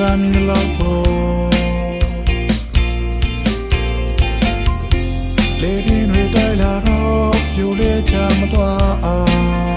လက်လာမင်းလောက်ပေါ်လေရင်တွေတိုက်လာတော့ပြိုလဲချမသွားအောင်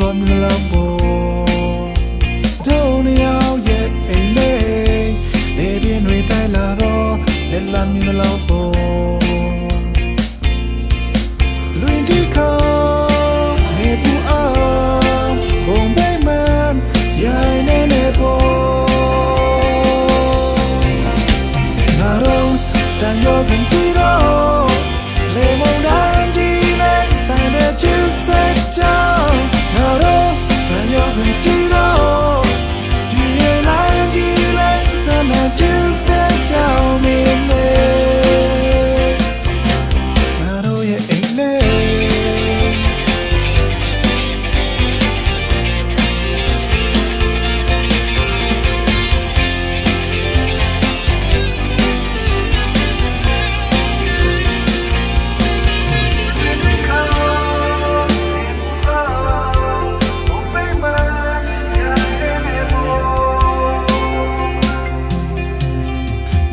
တော့ညံစွန်လမ်းပေါ်ဒုံရောက်ရဲ့အိမ်လေးလေပြင်းတွေတိုက်လာတော့လက်လမ်းမြင်လောက်ပေါ် တန်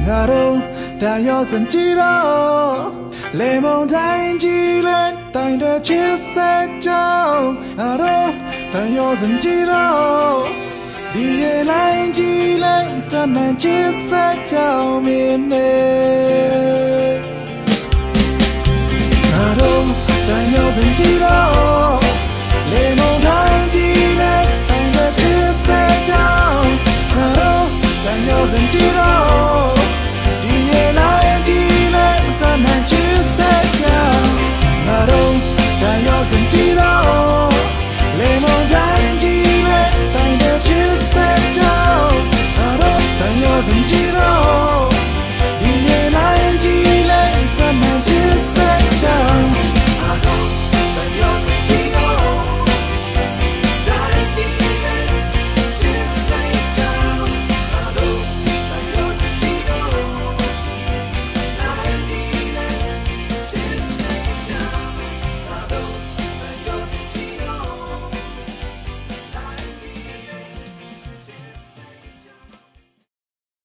ငါတို့တာရောက်စံကြည့်တော့လေမုန်တိုင်းကြီးလဲတိုင်တဲ့ချစ်စက်ကြောင်းငါတို့တာရောက်စံကြည့်တော့ဒီရေလိုင်းကြီးလဲတန်တဲ့ချစ်စက်ကြောင်းမင်းနေ